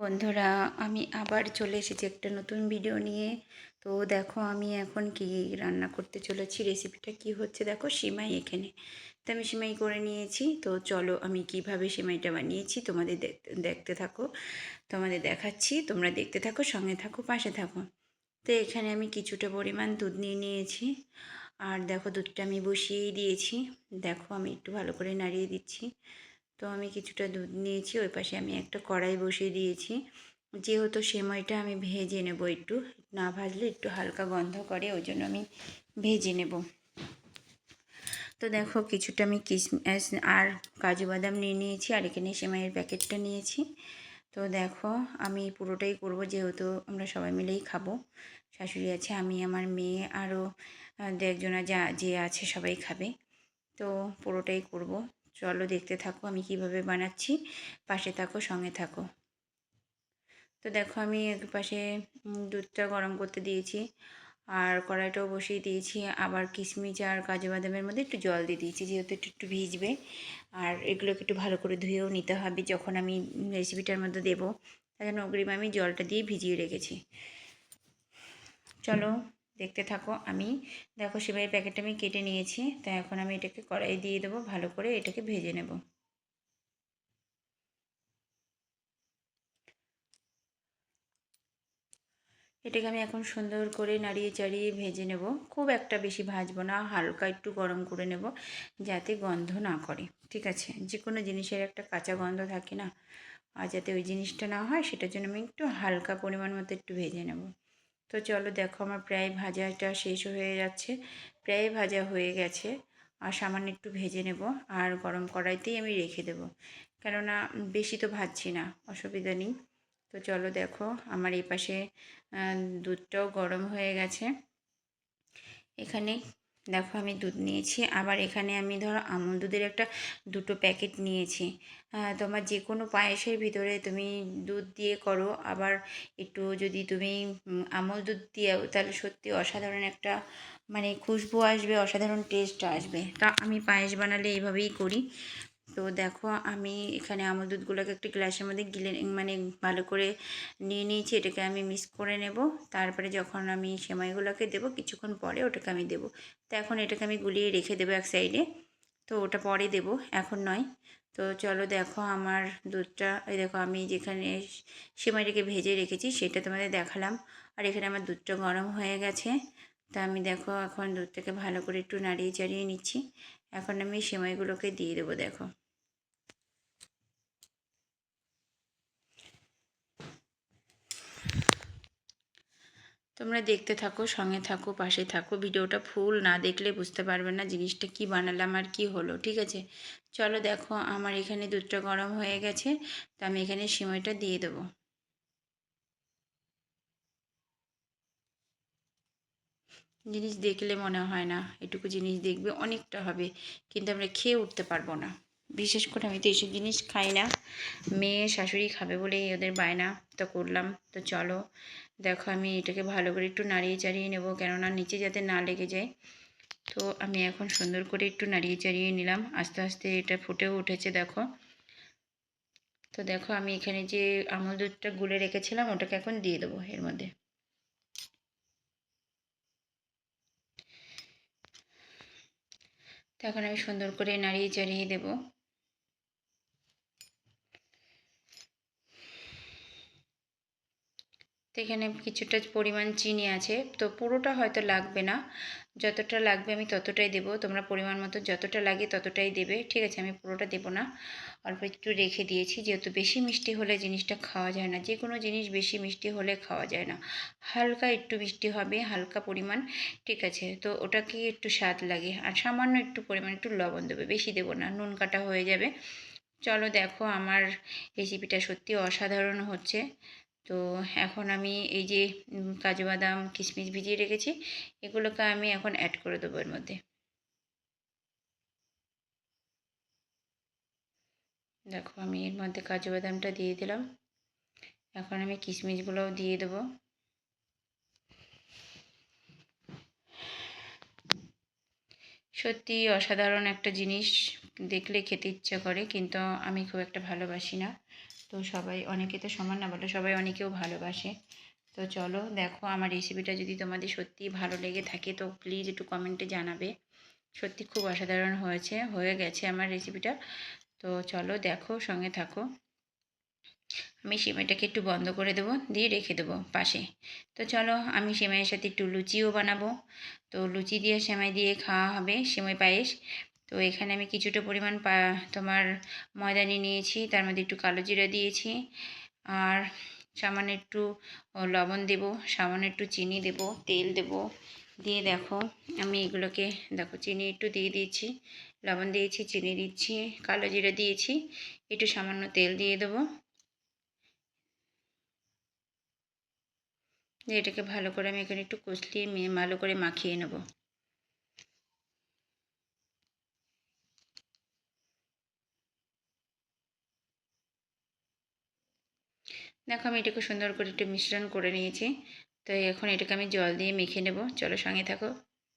বন্ধুরা, আমি আবার চলে এসেছি একটা নতুন ভিডিও নিয়ে। তো দেখো, আমি এখন কি রান্না করতে চলেছি রেসিপিটা কি হচ্ছে দেখো, সিমাই এখানে। তো আমি সিমাই করে নিয়েছি। তো চলো, আমি কীভাবে সিমাইটা বানিয়েছি তোমাদের দেখতে থাকো, তোমাদের দেখাচ্ছি। তোমরা দেখতে থাকো, সঙ্গে থাকো, পাশে থাকো। তো এখানে আমি কিছুটা পরিমাণ দুধ নিয়ে নিয়েছি। আর দেখো, দুধটা আমি বসিয়েই দিয়েছি। দেখো, আমি একটু ভালো করে নাড়িয়ে দিচ্ছি। তো আমি কিছুটা দুধ নিয়েছি, ওই পাশে আমি একটা কড়াই বসিয়ে দিয়েছি। যেহেতু সেমাইটা আমি ভেজে নেব একটু, না ভাজলে একটু হালকা গন্ধ করে, ওই জন্য আমি ভেজে নেব। তো দেখো কিছুটা আমি কিশমিশ আর কাজু বাদাম নিয়ে নিয়েছি, আর এখানে সেমাইয়ের প্যাকেটটা নিয়েছি। তো দেখো আমি পুরোটাই করব, যেহেতু আমরা সবাই মিলেই খাব। শাশুড়ি আছে, আমি, আমার মেয়ে, আরও দু একজনা যা, যে আছে সবাই খাবে। তো পুরোটাই করব। চলো দেখতে থাকো আমি কীভাবে বানাচ্ছি। পাশে থাকো, সঙ্গে থাকো। তো দেখো আমি এক পাশে দুধটা গরম করতে দিয়েছি। আর কড়াইটাও বসিয়ে দিয়েছি। আবার কিশমিশ আর কাজু বাদামের মধ্যে একটু জল দিয়ে দিয়েছি, যেহেতু একটু একটু ভিজবে। আর এগুলোকে একটু ভালো করে ধুয়েও নিতে হবে যখন আমি রেসিপিটার মধ্যে দেবো। তাই জন্য অগ্রিম আমি জলটা দিয়ে ভিজিয়ে রেখেছি। চলো দেখতে থাকো। আমি দেখো সেবাইয়ের প্যাকেটটা আমি কেটে নিয়েছি। তাই এখন আমি এটাকে কড়াই দিয়ে দেবো, ভালো করে এটাকে ভেজে নেব। এটাকে আমি এখন সুন্দর করে নাড়িয়ে চাড়িয়ে ভেজে নেব। খুব একটা বেশি ভাজবো না, হালকা একটু গরম করে নেব, যাতে গন্ধ না করে, ঠিক আছে? যে কোনো জিনিসের একটা কাঁচা গন্ধ থাকে না, আর যাতে ওই জিনিসটা না হয়, সেটার জন্য আমি একটু হালকা পরিমাণ মতো একটু ভেজে নেব। তো চলো দেখো আমার প্রায় ভাজাটা শেষ হয়ে যাচ্ছে, প্রায় ভাজা হয়ে গেছে। আর সামান্য একটু ভেজে নেব আর গরম কড়াইতেই আমি রেখে দেবো। কেননা বেশি তো ভাজছি না, অসুবিধা নেই। তো চলো দেখো আমার এই পাশে দুধটাও গরম হয়ে গেছে। এখানে দেখো আমি দুধ নিয়েছি। আবার এখানে আমি ধরো আমুল দুধের একটা দুটো প্যাকেট নিয়েছি। তোমার যে কোনো পায়েসের ভিতরে তুমি দুধ দিয়ে করো। আবার একটু যদি তুমি আমুল দুধ দিয়েও, তাহলে সত্যি অসাধারণ একটা মানে খুশবু আসবে, অসাধারণ টেস্ট আসবে। তা আমি পায়েস বানালে এইভাবেই করি। তো দেখো, আমি এখানে আমল দুধগুলোকে একটি গ্লাসের মধ্যে গিলে মানে ভালো করে নিয়ে নিয়েছি, এটাকে আমি মিক্স করে নেব। তারপরে যখন আমি সেমাইগুলোকে দেবো, কিছুক্ষণ পরে ওটাকে আমি দেবো। তো এখন এটাকে আমি গুলিয়ে রেখে দেবো এক সাইডে তো ওটা পরে দেব, এখন নয়। তো চলো দেখো আমার দুধটা, এই দেখো আমি যেখানে সেমাইটাকে ভেজে রেখেছি, সেটা তোমাদের দেখালাম। আর এখানে আমার দুধটা গরম হয়ে গেছে। তা আমি দেখো এখন দুধটাকে ভালো করে একটু নাড়িয়ে চাড়িয়ে নিচ্ছি। এখন আমি সেমাইগুলোকে দিয়ে দেবো, দেখো। তোমরা দেখতে থাকো, সঙ্গে থাকো, পাশে থাকো। ভিডিওটা ফুল না দেখলে বুঝতে পারবে না জিনিসটা কি বানালাম আর কি হলো, ঠিক আছে? চলো দেখো, আমার এখানে দুধটা গরম হয়ে গেছে, তো আমি এখানে সিমইটা দিয়ে দেবো। জিনিস দেখলে মনে হয় না, এটুকু জিনিস দেখবে, অনেকটা হবে, কিন্তু আমরা খেয়ে উঠতে পারব না। বিশেষ করে আমি তো এইসব জিনিস খাই না। মেয়ে, শাশুড়ি খাবে বলেই ওদের বায়না তো করলাম। তো চলো, দেখো আমি এটাকে ভালো করে একটু নাড়িয়ে চাড়িয়ে নেব, কেননা নিচে যাতে না লেগে যায়। তো আমি এখন সুন্দর করে একটু নাড়িয়ে চাড়িয়ে নিলাম। আস্তে আস্তে এটা ফুটেও উঠেছে, দেখো। তো দেখো আমি এখানে যে আমল দুধটা গুলে রেখেছিলাম, ওটাকে এখন দিয়ে দেবো এর মধ্যে। তো এখন আমি সুন্দর করে নাড়িয়ে চাড়িয়ে দেবো। এখানে কিছুটা পরিমাণ চিনি আছে, তো পুরোটা হয়তো লাগবে না। যতটা লাগবে আমি ততটাই দেব, তোমরা পরিমাণ মতো যতটা লাগে ততটাই দেবে, ঠিক আছে? আমি পুরোটা দেব না। অল্প একটু রেখে দিয়েছি, যেহেতু বেশি মিষ্টি হলে জিনিসটা খাওয়া যায় না। যে কোনো জিনিস বেশি মিষ্টি হলে খাওয়া যায় না। হালকা একটু মিষ্টি হবে, হালকা পরিমাণ, ঠিক আছে? তো ওটাকে একটু স্বাদ লাগে। আর সামান্য একটু পরিমাণ একটু লবণ দেবে, বেশি দেবো না, নুন কাটা হয়ে যাবে। চলো দেখো, আমার রেসিপিটা সত্যি অসাধারণ হচ্ছে। তো এখন আমি এই যে কাজু বাদাম, কিশমিশ ভিজিয়ে রেখেছি, এগুলোকে আমি এখন অ্যাড করে দেবো এর মধ্যে। দেখো, আমি এর মধ্যে কাজু বাদামটা দিয়ে দিলাম। এখন আমি কিশমিশগুলোও দিয়ে দেবো। সত্যি অসাধারণ একটা জিনিস দেখলে খেতে ইচ্ছা করে, কিন্তু আমি খুব একটা ভালোবাসি না। তো সবাই, অনেকে তো সমান না বলে সবাই অনেকেও ভালোবাসে। তো চলো, দেখো আমার রেসিপিটা যদি তোমাদের সত্যি ভালো লেগে থাকে, তো প্লিজ একটু কমেন্টে জানাবে। সত্যি খুব অসাধারণ হয়েছে, হয়ে গেছে আমার রেসিপিটা তো চলো, দেখো, সঙ্গে থাকো। আমি সিমাইটাকে একটু বন্ধ করে দেবো, দিয়ে রেখে দেবো পাশে। তো চলো, আমি সিমাইয়ের সাথে একটু লুচিও বানাবো। তো লুচি দিয়ে, সেমাই দিয়ে খাওয়া হবে, সিমাই পায়েস। তো এখানে আমি কিছুটা পরিমাণ তোমার ময়দা নিয়ে নিয়েছি, তার মধ্যে একটু কালো জিরা দিয়েছি, আর সামান্য একটু লবণ দেব, সামান্য একটু চিনি দেব, তেল দেব, দিয়ে দেখো আমি এগুলোকে, দেখো চিনি একটু দিয়ে দিয়েছি, লবণ দিয়েছি, চিনি দিচ্ছি, কালো জিরা দিয়েছি, একটু সামান্য তেল দিয়ে দেবো। এটাকে ভালো করে আমি এখানে একটু কষলিয়ে ভালো করে মাখিয়ে নেব। দেখো, আমি এটাকে সুন্দর করে একটু মিশ্রণ করে নিয়েছি। তো এখন এটাকে আমি জল দিয়ে মেখে নেব। চলো সঙ্গে থাকো,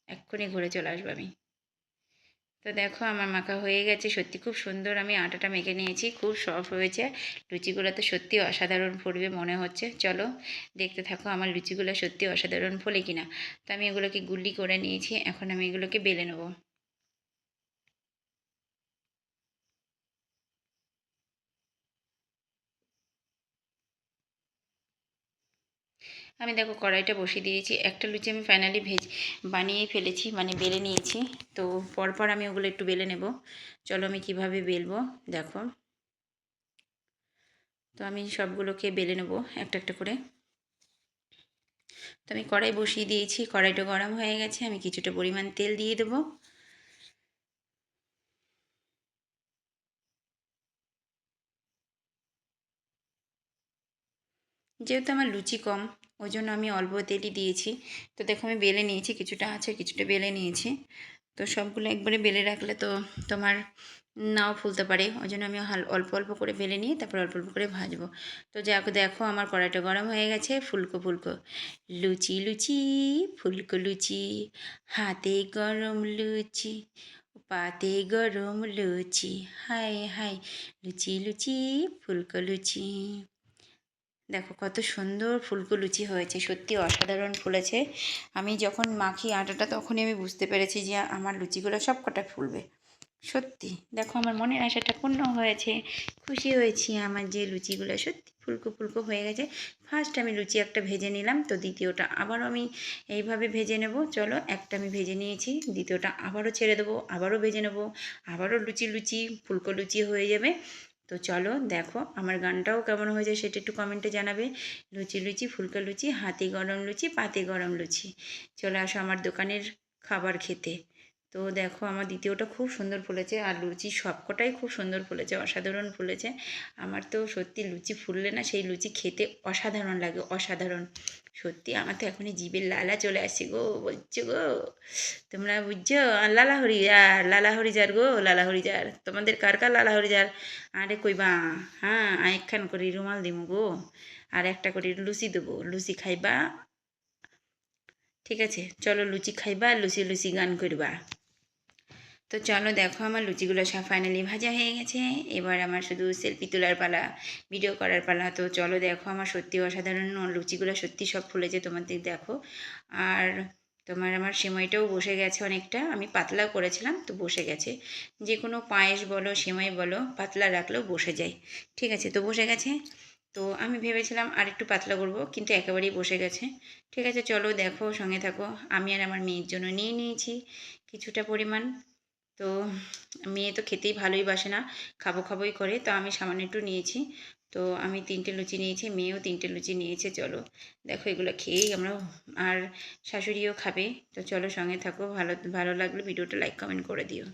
এক্ষুনি ঘুরে চলে আসব আমি। তো দেখো, আমার মাখা হয়ে গেছে, সত্যি খুব সুন্দর আমি আটাটা মেখে নিয়েছি, খুব সফট হয়েছে। লুচিগুলো তো সত্যি অসাধারণ ফুলবে মনে হচ্ছে। চলো দেখতে থাকো আমার লুচিগুলো সত্যি অসাধারণ ফলে কিনা। তো আমি এগুলোকে গুল্লি করে নিয়েছি, এখন আমি এগুলোকে বেলে নেব। আমি দেখো কড়াইটা বসিয়ে দিয়েছি। একটা লুচি আমি ফাইনালি ভেজ বানিয়ে ফেলেছি মানে বেলে নিয়েছি। তো পরপর আমি ওগুলো একটু বেলে নেব। চলো আমি কীভাবে বেলবো, দেখো। তো আমি সবগুলোকে বেলে নেব একটা একটা করে। তো আমি কড়াই বসিয়ে দিয়েছি, কড়াইটা গরম হয়ে গেছে, আমি কিছুটা পরিমাণ তেল দিয়ে দেবো। যেহেতু আমার লুচি কম ওই জন্য আমি অল্প তেলই দিয়েছি। তো দেখো আমি বেলে নিয়েছি, কিছুটা আছে, কিছুটা বেলে নিয়েছি। তো সবগুলো একবারে বেলে রাখলে তো তোমার নাও ফুলতে পারে। ওই জন্য আমি অল্প অল্প করে বেলে নিয়ে তারপর অল্প অল্প করে ভাজবো। তো যাক, দেখো আমার কড়াইটা গরম হয়ে গেছে, ফুলকো ফুলকো। লুচি লুচি, ফুলকো, লুচি। হাতে গরম লুচি পাতে গরম লুচি। হাই হাই লুচি লুচি, ফুলকো, লুচি। দেখো কত সুন্দর ফুলকো লুচি হয়েছে, সত্যি অসাধারণ ফুলেছে আমি যখন মাখি আটাটা তখনই আমি বুঝতে পেরেছি যে আমার লুচিগুলো সব কটা ফুলবে। সত্যি, দেখো আমার মনের আশাটা পূর্ণ হয়েছে, খুশি হয়েছি আমার যে লুচিগুলো সত্যি ফুলকো ফুলকো হয়ে গেছে। ফার্স্ট আমি লুচি একটা ভেজে নিলাম, তো দ্বিতীয়টা আবারও আমি এইভাবে ভেজে নেব। চলো একটা আমি ভেজে নিয়েছি, দ্বিতীয়টা আবারও ছেড়ে দেবো, আবারও ভেজে নেব, আবারও লুচি লুচি, ফুলকো লুচি হয়ে যাবে। তো চলো দেখো আমার গানটাও কেমন হয়েছে সেটা একটু কমেন্টে জানাবে। লুচি লুচি, ফুলকা লুচি, হাতি গরম লুচি, পাতি গরম লুচি। চলে আসো আমার দোকানের খাবার খেতে। তো দেখো আমার দ্বিতীয়টা খুব সুন্দর ফুলেছে আর লুচি সবকটাই খুব সুন্দর ফুলেছে, অসাধারণ ফুলেছে। আমার তো সত্যি লুচি ফুললে না সেই লুচি খেতে অসাধারণ লাগে, অসাধারণ। সত্যি আমার তো এখনই জীবের লালা চলে আসছে গো, বলছো গো, তোমরা বুঝছ? লালা হরিজার লালা হরিজার গো লালা হরিজার তোমাদের কার কার লালা হরিজার আরে কইবা হ্যাঁ একখান করে রুমাল দিমু গো, আর একটা করে লুচি দেবো, লুচি খাইবা। ঠিক আছে, চলো লুচি খাইবা, লুচি লুচি গান করবা। তো চলো দেখো আমার লুচিগুলো সব ফাইনালি ভাজা হয়ে গেছে। এবার আমার শুধু সেলফি তোলার পালা ভিডিও করার পালা। তো চলো দেখো আমার সত্যি অসাধারণ লুচিগুলো সত্যি সব ফুলেছে তোমাদের দেখো। আর তোমার আমার সেমাইটাও বসে গেছে অনেকটা। আমি পাতলা করেছিলাম, তো বসে গেছে। যে কোনো পায়েস বলো, সেমাই বলো, পাতলা রাখলেও বসে যায়। ঠিক আছে, তো বসে গেছে। তো আমি ভেবেছিলাম আর একটু পাতলা করব, কিন্তু একেবারেই বসে গেছে। ঠিক আছে, চলো দেখো, সঙ্গে থাকো। আমি আর আমার মেয়ের জন্য নিয়ে নিয়েছি কিছুটা পরিমাণ। তো মেয়ে তো খেতেই ভালোই বাসে না, খাব খাবোই করে, তো আমি সামান্য একটু নিয়েছি। তো আমি তিনটে লুচি নিয়েছি, মেয়েও তিনটে লুচি নিয়েছে, চলো। দেখো এগুলো খেয়েই আমরা, আর শাশুড়িও খাবে। তো চলো সঙ্গে থাকো, ভালো ভালো লাগলে, ভিডিওটা লাইক কমেন্ট করে দিও।